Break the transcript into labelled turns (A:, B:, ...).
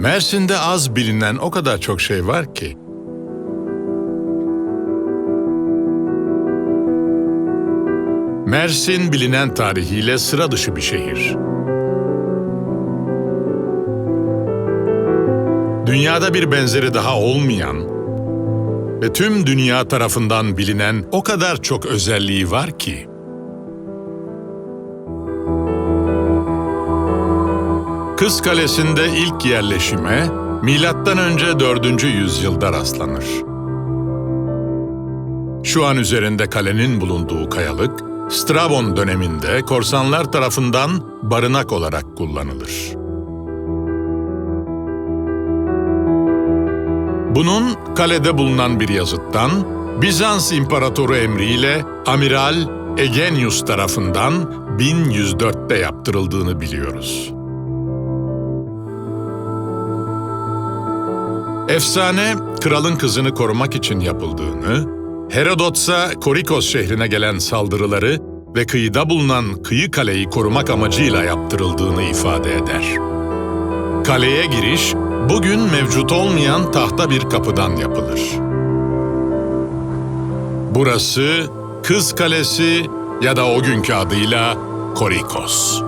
A: Mersin'de az bilinen o kadar çok şey var ki. Mersin bilinen tarihiyle sıra dışı bir şehir. Dünyada bir benzeri daha olmayan ve tüm dünya tarafından bilinen o kadar çok özelliği var ki. Kız Kalesi'nde ilk yerleşime milattan önce 4. yüzyılda rastlanır. Şu an üzerinde kalenin bulunduğu kayalık, Strabon döneminde korsanlar tarafından barınak olarak kullanılır. Bunun kalede bulunan bir yazıttan Bizans İmparatoru emriyle Amiral Egenius tarafından 1104'te yaptırıldığını biliyoruz. Efsane, kralın kızını korumak için yapıldığını, Herodotsa Korikos şehrine gelen saldırıları ve kıyıda bulunan kıyı kaleyi korumak amacıyla yaptırıldığını ifade eder. Kaleye giriş, bugün mevcut olmayan tahta bir kapıdan yapılır. Burası Kız Kalesi ya da o günkü adıyla Korikos.